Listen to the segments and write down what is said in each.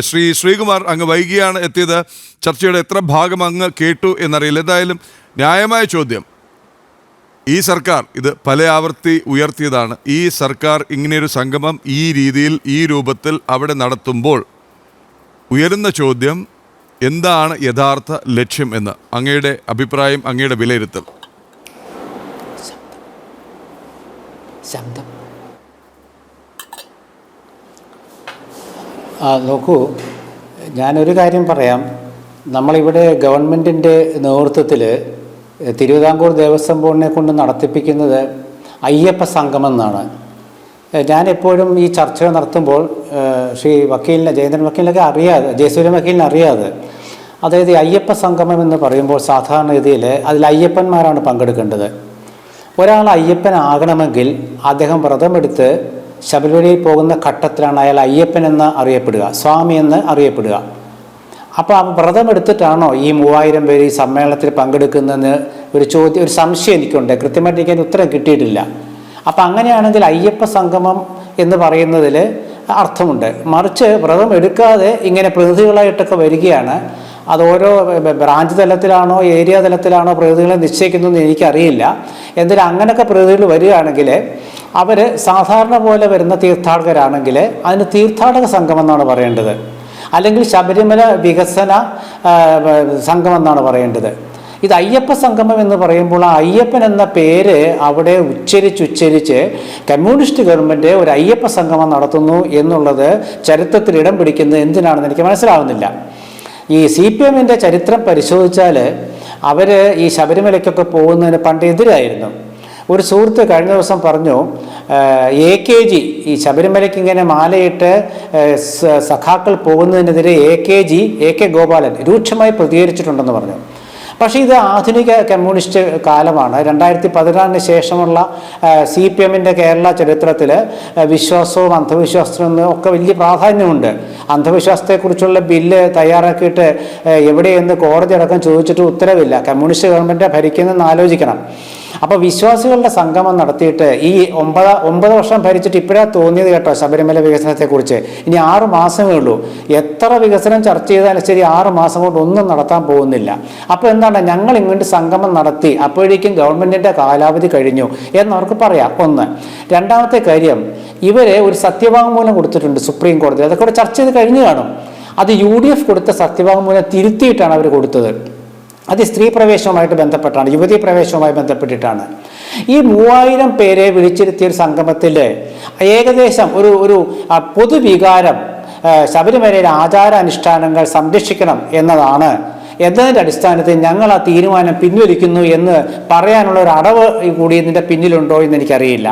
ശ്രീ ശ്രീകുമാർ അങ്ങ് വൈകിയാണ് എത്തിയത്. ചർച്ചയുടെ എത്ര ഭാഗം അങ്ങ് കേട്ടു എന്നറിയില്ല. എന്തായാലും ന്യായമായ ചോദ്യം. ഈ സർക്കാർ ഇത് പല ആവർത്തി ഉയർത്തിയതാണ്. ഈ സർക്കാർ ഇങ്ങനെയൊരു സംഗമം ഈ രീതിയിൽ ഈ രൂപത്തിൽ അവിടെ നടത്തുമ്പോൾ ഉയരുന്ന ചോദ്യം എന്താണ് യഥാർത്ഥ ലക്ഷ്യം എന്ന്? അങ്ങയുടെ അഭിപ്രായം അങ്ങയുടെ വിലയിരുത്തൽ. ശബ്ദം. നോക്കൂ ഞാനൊരു കാര്യം പറയാം. നമ്മളിവിടെ ഗവൺമെന്റിന്റെ നേതൃത്വത്തിൽ തിരുവിതാംകൂർ ദേവസ്വം ബോർഡിനെ കൊണ്ട് നടത്തിപ്പിക്കുന്നത് അയ്യപ്പ സംഗമം എന്നാണ് ഞാൻ എപ്പോഴും ഈ ചർച്ച നടത്തുമ്പോൾ ശ്രീ വക്കീലിനെ ജയേന്ദ്രൻ വക്കീലിനൊക്കെ അറിയാതെ ജയസൂര്യൻ വക്കീലിനെ അറിയാതെ അതായത് അയ്യപ്പ സംഗമം എന്ന് പറയുമ്പോൾ സാധാരണ രീതിയിൽ അതിൽ അയ്യപ്പന്മാരാണ് പങ്കെടുക്കേണ്ടത്. ഒരാൾ അയ്യപ്പനാകണമെങ്കിൽ അദ്ദേഹം വ്രതമെടുത്ത് ശബരിമലയിൽ പോകുന്ന ഘട്ടത്തിലാണ് അയാൾ അയ്യപ്പൻ എന്ന് അറിയപ്പെടുക സ്വാമി എന്ന് അറിയപ്പെടുക. അപ്പോൾ ആ വ്രതം എടുത്തിട്ടാണോ ഈ മൂവായിരം പേര് ഈ സമ്മേളനത്തിൽ പങ്കെടുക്കുന്നതെന്ന് ഒരു ചോദ്യം ഒരു സംശയം എനിക്കുണ്ട്. കൃത്യമായിട്ട് എനിക്ക് ഉത്തരം കിട്ടിയിട്ടില്ല. അപ്പം അങ്ങനെയാണെങ്കിൽ അയ്യപ്പ സംഗമം എന്ന് പറയുന്നതിൽ അർത്ഥമുണ്ട്. മറിച്ച് വ്രതം എടുക്കാതെ ഇങ്ങനെ പ്രതിനിധികളായിട്ടൊക്കെ വരികയാണ്. അത് ഓരോ ബ്രാഞ്ച് തലത്തിലാണോ ഏരിയ തലത്തിലാണോ പ്രതിനിധികളെ നിശ്ചയിക്കുന്നതെന്ന് എനിക്കറിയില്ല. എന്തായാലും അങ്ങനെയൊക്കെ പ്രതിനിധികൾ വരികയാണെങ്കിൽ അവർ സാധാരണ പോലെ വരുന്ന തീർത്ഥാടകരാണെങ്കിൽ അതിന് തീർത്ഥാടക സംഘം എന്നാണ് പറയേണ്ടത്. അല്ലെങ്കിൽ ശബരിമല വികസന സംഘം എന്നാണ് പറയേണ്ടത്. ഇത് അയ്യപ്പ സംഗമം എന്ന് പറയുമ്പോൾ ആ അയ്യപ്പൻ എന്ന പേര് അവിടെ ഉച്ചരിച്ച് ഉച്ചരിച്ച് കമ്മ്യൂണിസ്റ്റ് ഗവൺമെന്റ് ഒരു അയ്യപ്പ സംഗമം നടത്തുന്നു എന്നുള്ളത് ചരിത്രത്തിൽ ഇടം പിടിക്കുന്നത് എന്തിനാണെന്ന് എനിക്ക് മനസ്സിലാവുന്നില്ല. ഈ സി പി എമ്മിന്റെ ചരിത്രം പരിശോധിച്ചാൽ അവർ ഈ ശബരിമലയ്ക്കൊക്കെ പോകുന്നതിന് പണ്ട് എതിരായിരുന്നു. ഒരു സുഹൃത്ത് കഴിഞ്ഞ ദിവസം പറഞ്ഞു എ കെ ജി ഈ ശബരിമലയ്ക്ക് ഇങ്ങനെ മാലയിട്ട് സഖാക്കൾ പോകുന്നതിനെതിരെ A K G A K Gopalan രൂക്ഷമായി പ്രതികരിച്ചിട്ടുണ്ടെന്ന് പറഞ്ഞു. പക്ഷേ ഇത് ആധുനിക കമ്മ്യൂണിസ്റ്റ് കാലമാണ്. രണ്ടായിരത്തി പതിനാറിന് ശേഷമുള്ള സി പി എമ്മിന്റെ കേരള ചരിത്രത്തിൽ വിശ്വാസവും അന്ധവിശ്വാസവും ഒക്കെ വലിയ പ്രാധാന്യമുണ്ട്. അന്ധവിശ്വാസത്തെക്കുറിച്ചുള്ള ബില്ല് തയ്യാറാക്കിയിട്ട് എവിടെയെന്ന് കോടതി അടക്കം ചോദിച്ചിട്ട് ഉത്തരവില്ല. കമ്മ്യൂണിസ്റ്റ് ഗവൺമെന്റ് ഭരിക്കുന്നതെന്ന് ആലോചിക്കണം. അപ്പോൾ വിശ്വാസികളുടെ സംഗമം നടത്തിയിട്ട് ഈ ഒമ്പത് ഒമ്പത് വർഷം ഭരിച്ചിട്ട് ഇപ്പോഴാ തോന്നിയത് കേട്ടോ ശബരിമല വികസനത്തെക്കുറിച്ച്. ഇനി ആറ് മാസമേ ഉള്ളൂ. എത്ര വികസനം ചർച്ച ചെയ്താലും ശരി ആറ് മാസം കൊണ്ട് ഒന്നും നടത്താൻ പോകുന്നില്ല. അപ്പോൾ എന്താണ് ഞങ്ങൾ ഇങ്ങോട്ട് സംഗമം നടത്തി അപ്പോഴേക്കും ഗവൺമെന്റിന്റെ കാലാവധി കഴിഞ്ഞു എന്നവർക്ക് പറയാം. ഒന്ന്. രണ്ടാമത്തെ കാര്യം ഇവരെ ഒരു സത്യവാങ്മൂലം കൊടുത്തിട്ടുണ്ട് സുപ്രീം കോടതി അതൊക്കെ ചർച്ച ചെയ്ത് കഴിഞ്ഞു കാണും. അത് യു ഡി എഫ് കൊടുത്ത സത്യവാങ്മൂലം തിരുത്തിയിട്ടാണ് അവർ കൊടുത്തത്. അത് സ്ത്രീ പ്രവേശവുമായിട്ട് ബന്ധപ്പെട്ടാണ് യുവതി പ്രവേശവുമായി ബന്ധപ്പെട്ടിട്ടാണ്. ഈ മൂവായിരം പേരെ വിളിച്ചിരുത്തിയ ഒരു സംഗമത്തിൽ ഏകദേശം ഒരു ഒരു പൊതുവികാരം ശബരിമലയിലെ ആചാരാനുഷ്ഠാനങ്ങൾ സംരക്ഷിക്കണം എന്നതാണ്. എന്നതിന്റെ അടിസ്ഥാനത്തിൽ ഞങ്ങൾ ആ തീരുമാനം പിൻവലിക്കുന്നു എന്ന് പറയാനുള്ള ഒരു അടവ് കൂടി ഇതിന്റെ പിന്നിലുണ്ടോ എന്ന് എനിക്കറിയില്ല.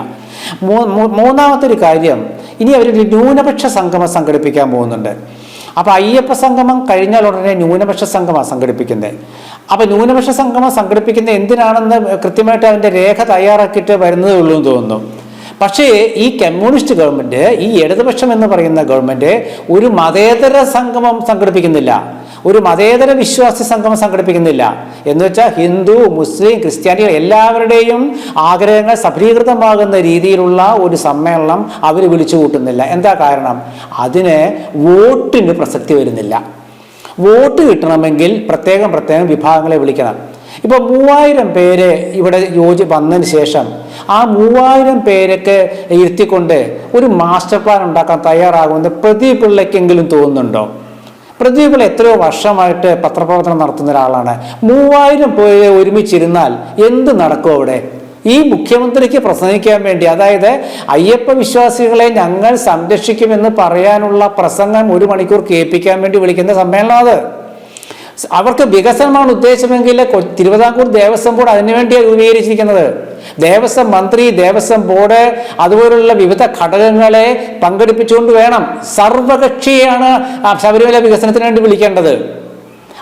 മൂന്നാമത്തെ ഒരു കാര്യം ഇനി അവർ ന്യൂനപക്ഷ സംഗമം സംഘടിപ്പിക്കാൻ പോകുന്നുണ്ട്. അപ്പോൾ അയ്യപ്പ സംഗമം കഴിഞ്ഞാൽ ഉടനെ ന്യൂനപക്ഷ സംഗമം സംഘടിപ്പിക്കുന്നത് അപ്പോൾ ന്യൂനപക്ഷ സംഗമം സംഘടിപ്പിക്കുന്നത് എന്തിനാണെന്ന് കൃത്യമായിട്ട് അതിന്റെ രേഖ തയ്യാറാക്കിയിട്ട് വരുന്നതേ ഉള്ളൂ എന്ന് തോന്നുന്നു. പക്ഷേ ഈ കമ്മ്യൂണിസ്റ്റ് ഗവൺമെന്റ് ഈ ഇടതുപക്ഷം എന്ന് പറയുന്ന ഗവൺമെന്റ് ഒരു മതേതര സംഗമം സംഘടിപ്പിക്കുന്നില്ല. ഒരു മതേതര വിശ്വാസി സംഗമം സംഘടിപ്പിക്കുന്നില്ല. എന്ന് വെച്ചാൽ ഹിന്ദു മുസ്ലിം ക്രിസ്ത്യാനികൾ എല്ലാവരുടെയും ആഗ്രഹങ്ങൾ സഫലീകൃതമാകുന്ന രീതിയിലുള്ള ഒരു സമ്മേളനം അവർ വിളിച്ചു കൂട്ടുന്നില്ല. എന്താ കാരണം? അതിന് വോട്ടിന് പ്രസക്തി വരുന്നില്ല. വോട്ട് കിട്ടണമെങ്കിൽ പ്രത്യേകം പ്രത്യേകം വിഭാഗങ്ങളെ വിളിക്കണം. ഇപ്പോൾ മൂവായിരം പേര് ഇവിടെ യോജി വന്നതിന് ശേഷം ആ മൂവായിരം പേരൊക്കെ ഇരുത്തിക്കൊണ്ട് ഒരു മാസ്റ്റർ പ്ലാൻ ഉണ്ടാക്കാൻ തയ്യാറാകുമെന്ന് പ്രദീപ് പിള്ളയ്ക്കെങ്കിലും തോന്നുന്നുണ്ടോ? പ്രദീപ് പിള്ള എത്രയോ വർഷമായിട്ട് പത്രപ്രവർത്തനം നടത്തുന്ന ഒരാളാണ്. മൂവായിരം പേര് ഒരുമിച്ചിരുന്നാൽ എന്ത് നടക്കും അവിടെ? ഈ മുഖ്യമന്ത്രിക്ക് പ്രസംഗിക്കാൻ വേണ്ടി അതായത് അയ്യപ്പ വിശ്വാസികളെ ഞങ്ങൾ സംരക്ഷിക്കുമെന്ന് പറയാനുള്ള പ്രസംഗം ഒരു മണിക്കൂർ കേൾപ്പിക്കാൻ വേണ്ടി വിളിക്കുന്ന സമ്മേളനം അത്. അവർക്ക് വികസനമാണ് ഉദ്ദേശമെങ്കിൽ തിരുവിതാംകൂർ ദേവസ്വം ബോർഡ് അതിനുവേണ്ടിയാണ് രൂപീകരിച്ചിരിക്കുന്നത്. ദേവസ്വം മന്ത്രി ദേവസ്വം ബോർഡ് അതുപോലുള്ള വിവിധ ഘടകങ്ങളെ പങ്കെടുപ്പിച്ചുകൊണ്ട് വേണം സർവകക്ഷിയാണ് ശബരിമല വികസനത്തിന് വേണ്ടി വിളിക്കേണ്ടത്.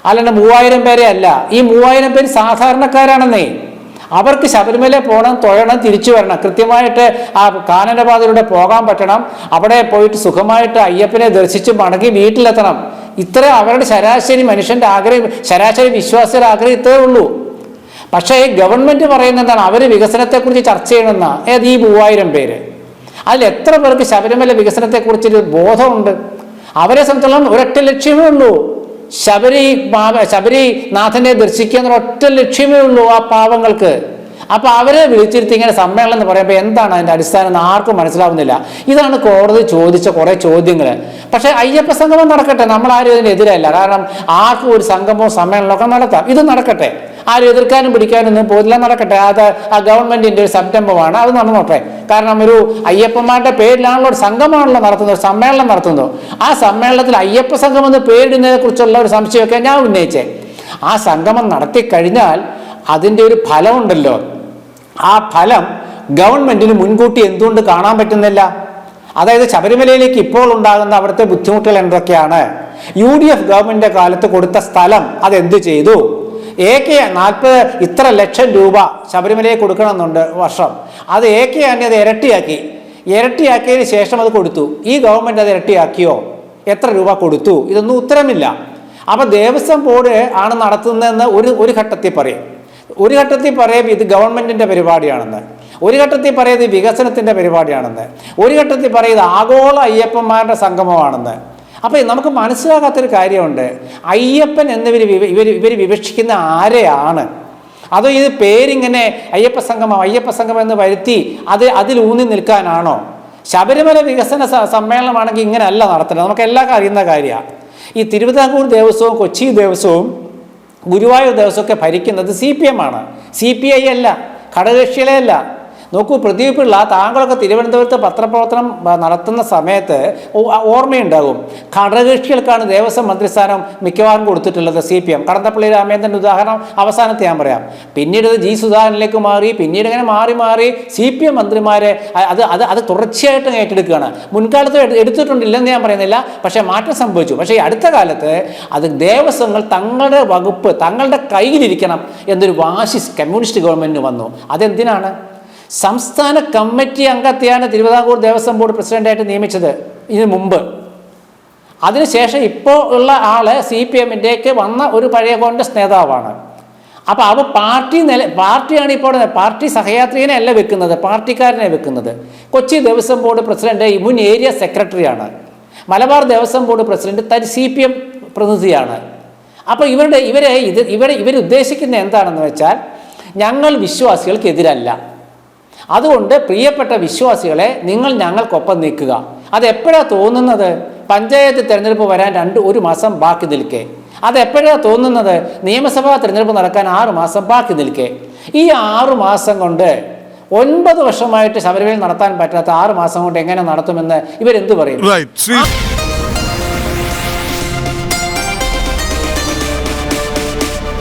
അല്ലാണ്ട് മൂവായിരം പേരെ അല്ല. ഈ മൂവായിരം പേര് സാധാരണക്കാരാണെന്നേ. അവർക്ക് ശബരിമല പോകണം തൊഴണം തിരിച്ചു വരണം. കൃത്യമായിട്ട് ആ കാനനപാതയിലൂടെ പോകാൻ പറ്റണം. അവിടെ പോയിട്ട് സുഖമായിട്ട് അയ്യപ്പനെ ദർശിച്ച് മടങ്ങി വീട്ടിലെത്തണം. ഇത്ര അവരുടെ ശരാശരി മനുഷ്യന്റെ ആഗ്രഹം ശരാശരി വിശ്വാസിയുടെ ആഗ്രഹം ഇത്രേ ഉള്ളൂ. പക്ഷേ ഗവൺമെന്റ് പറയുന്നത് എന്താണ് അവർ വികസനത്തെക്കുറിച്ച് ചർച്ച ചെയ്യണമെന്നാ ഏത് ഈ മൂവായിരം പേര്. അതിൽ എത്ര പേർക്ക് ശബരിമല വികസനത്തെക്കുറിച്ചൊരു ബോധമുണ്ട്? അവരെ സംബന്ധിച്ചോളം ഒരൊറ്റ ലക്ഷ്യമേ ഉള്ളൂ. ശബരി ശബരിനാഥനെ ദർശിക്കുക എന്നൊരൊറ്റ ലക്ഷ്യമേ ഉള്ളൂ ആ പാവങ്ങൾക്ക്. അപ്പൊ അവരെ വിളിച്ചിരുത്തി ഇങ്ങനെ സമ്മേളനം എന്ന് പറയുമ്പോൾ എന്താണ് അതിന്റെ അടിസ്ഥാനം എന്ന് ആർക്കും മനസ്സിലാവുന്നില്ല. ഇതാണ് കോടതി ചോദിച്ച കുറേ ചോദ്യങ്ങൾ പക്ഷേ അയ്യപ്പ സംഗമം നടക്കട്ടെ. നമ്മൾ ആരും ഇതിനെതിരല്ല കാരണം ആർക്കും ഒരു സംഗമവും സമ്മേളനമൊക്കെ നടത്താം. ഇത് നടക്കട്ടെ. ആരും എതിർക്കാനും പിടിക്കാനും ഒന്നും പോകില്ല നടക്കട്ടെ. അത് ആ ഗവൺമെന്റിന്റെ ഒരു സംരംഭമാണ്. അത് നടന്നോട്ടെ കാരണം ഒരു അയ്യപ്പന്മാരുടെ പേരിലാണല്ലോ ഒരു സംഘമാണല്ലോ നടത്തുന്നത്. ഒരു സമ്മേളനം നടത്തുന്നത്. ആ സമ്മേളനത്തിൽ അയ്യപ്പ സംഘം എന്ന് പേരിടുന്നതിനെ കുറിച്ചുള്ള ഒരു സംശയമൊക്കെ ഞാൻ ഉന്നയിച്ചേ. ആ സംഗമം നടത്തി കഴിഞ്ഞാൽ അതിന്റെ ഒരു ഫലമുണ്ടല്ലോ ആ ഫലം ഗവൺമെന്റിന് മുൻകൂട്ടി എന്തുകൊണ്ട് കാണാൻ പറ്റുന്നില്ല? അതായത് ശബരിമലയിലേക്ക് ഇപ്പോൾ ഉണ്ടാകുന്ന അവിടുത്തെ ബുദ്ധിമുട്ടുകൾ എന്തൊക്കെയാണ്? യു ഡി എഫ് ഗവൺമെന്റിന്റെ കാലത്ത് കൊടുത്ത സ്ഥലം അത് എന്ത് ചെയ്തു? എ കെ നാൽപ്പത് ഇത്ര ലക്ഷം രൂപ ശബരിമലയിൽ കൊടുക്കണമെന്നുണ്ട് വർഷം. അത് എ കെ ആന്റി അത് ഇരട്ടിയാക്കി. ഇരട്ടിയാക്കിയതിന് ശേഷം അത് കൊടുത്തു. ഈ ഗവൺമെന്റ് അത് ഇരട്ടിയാക്കിയോ? എത്ര രൂപ കൊടുത്തു? ഇതൊന്നും ഉത്തരമില്ല. അപ്പൊ ദേവസ്വം ബോർഡ് ആണ് നടത്തുന്നതെന്ന് ഒരു ഒരു ഘട്ടത്തിൽ പറയും. ഒരു ഘട്ടത്തിൽ പറയും ഇത് ഗവൺമെന്റിന്റെ പരിപാടിയാണെന്ന്. ഒരു ഘട്ടത്തിൽ പറയുന്നത് ഇത് വികസനത്തിന്റെ പരിപാടിയാണെന്ന്. ഒരു ഘട്ടത്തിൽ പറയുന്നത് ആഗോള അയ്യപ്പന്മാരുടെ സംഗമമാണെന്ന്. അപ്പോൾ നമുക്ക് മനസ്സിലാകാത്തൊരു കാര്യമുണ്ട്. അയ്യപ്പൻ എന്നിവർ ഇവർ ഇവർ വിവക്ഷിക്കുന്ന ആരെയാണ്? അതോ ഇത് പേരിങ്ങനെ അയ്യപ്പ സംഗമം അയ്യപ്പ സംഗമം എന്ന് വരുത്തി അത് അതിൽ ഊന്നി നിൽക്കാനാണോ? ശബരിമല വികസന സമ്മേളനമാണെങ്കിൽ ഇങ്ങനെയല്ല നടത്തുന്നത് എല്ലാവർക്കും അറിയുന്ന കാര്യമാണ്. ഈ തിരുവിതാംകൂർ ദേവസ്വവും കൊച്ചി ദേവസ്വവും ഗുരുവായൂർ ദേവസ്വമൊക്കെ ഭരിക്കുന്നത് സി പി എം ആണ്. സി പി ഐ അല്ല ഘടകകക്ഷികളെ അല്ല. നോക്കൂ പ്രദീപ് പിള്ള താങ്കളൊക്കെ തിരുവനന്തപുരത്ത് പത്രപ്രവർത്തനം നടത്തുന്ന സമയത്ത് ഓർമ്മയുണ്ടാകും. ഘടകകക്ഷികൾക്കാണ് ദേവസ്വം മന്ത്രിസ്ഥാനം മിക്കവാറും കൊടുത്തിട്ടുള്ളത് സി പി എം. കടന്നപ്പള്ളി രാമേന്ദ്രന്റെ ഉദാഹരണം അവസാനത്തെ ഞാൻ പറയാം. പിന്നീട് ജി സുധാകരനിലേക്ക് മാറി പിന്നീട് ഇങ്ങനെ മാറി മാറി സി പി എം മന്ത്രിമാരെ അത് അത് അത് തുടർച്ചയായിട്ട് ഏറ്റെടുക്കുകയാണ്. മുൻകാലത്ത് എടു- എടുത്തിട്ടുണ്ടില്ലെന്ന് ഞാൻ പറയുന്നില്ല പക്ഷേ മാറ്റം സംഭവിച്ചു. പക്ഷേ ഈ അടുത്ത കാലത്ത് അത് ദേവസ്വങ്ങൾ തങ്ങളുടെ വകുപ്പ് തങ്ങളുടെ കയ്യിലിരിക്കണം എന്നൊരു വാശി കമ്മ്യൂണിസ്റ്റ് ഗവൺമെന്റിന് വന്നു. അതെന്തിനാണ്? സംസ്ഥാന കമ്മിറ്റി അംഗത്തെയാണ് തിരുവിതാംകൂർ ദേവസ്വം ബോർഡ് പ്രസിഡന്റായിട്ട് നിയമിച്ചത് ഇതിനു മുമ്പ്. അതിനുശേഷം ഇപ്പോൾ ഉള്ള ആൾ സി പി എമ്മിന്റെക്ക് വന്ന ഒരു പഴയ കോൺഗ്രസ് നേതാവാണ്. അപ്പോൾ അവ പാർട്ടി നില പാർട്ടിയാണ് ഇപ്പോൾ പാർട്ടി സഹയാത്രികനെ അല്ല വെക്കുന്നത് പാർട്ടിക്കാരനെ വെക്കുന്നത്. കൊച്ചി ദേവസ്വം ബോർഡ് പ്രസിഡന്റ് മുൻ ഏരിയ സെക്രട്ടറിയാണ്. മലബാർ ദേവസ്വം ബോർഡ് പ്രസിഡന്റ് തരി സി പി എം പ്രതിനിധിയാണ്. അപ്പോൾ ഇവരുടെ ഇവരെ ഇത് ഇവരെ ഇവർ ഉദ്ദേശിക്കുന്ന എന്താണെന്ന് വെച്ചാൽ ഞങ്ങൾ വിശ്വാസികൾക്കെതിരല്ല അതുകൊണ്ട് പ്രിയപ്പെട്ട വിശ്വാസികളെ നിങ്ങൾ ഞങ്ങൾക്കൊപ്പം നിൽക്കുക. അത് എപ്പോഴാണ് തോന്നുന്നത്? പഞ്ചായത്ത് തിരഞ്ഞെടുപ്പ് വരാൻ രണ്ട് ഒരു മാസം ബാക്കി നിൽക്കേ. അത് എപ്പോഴാണ് തോന്നുന്നത്? നിയമസഭാ തിരഞ്ഞെടുപ്പ് നടക്കാൻ ആറു മാസം ബാക്കി നിൽക്കേ. ഈ ആറു മാസം കൊണ്ട് ഒൻപത് വർഷമായിട്ട് ശബരിമല നടത്താൻ പറ്റാത്ത ആറു മാസം കൊണ്ട് എങ്ങനെ നടത്തുമെന്ന് ഇവരെന്തു പറയും?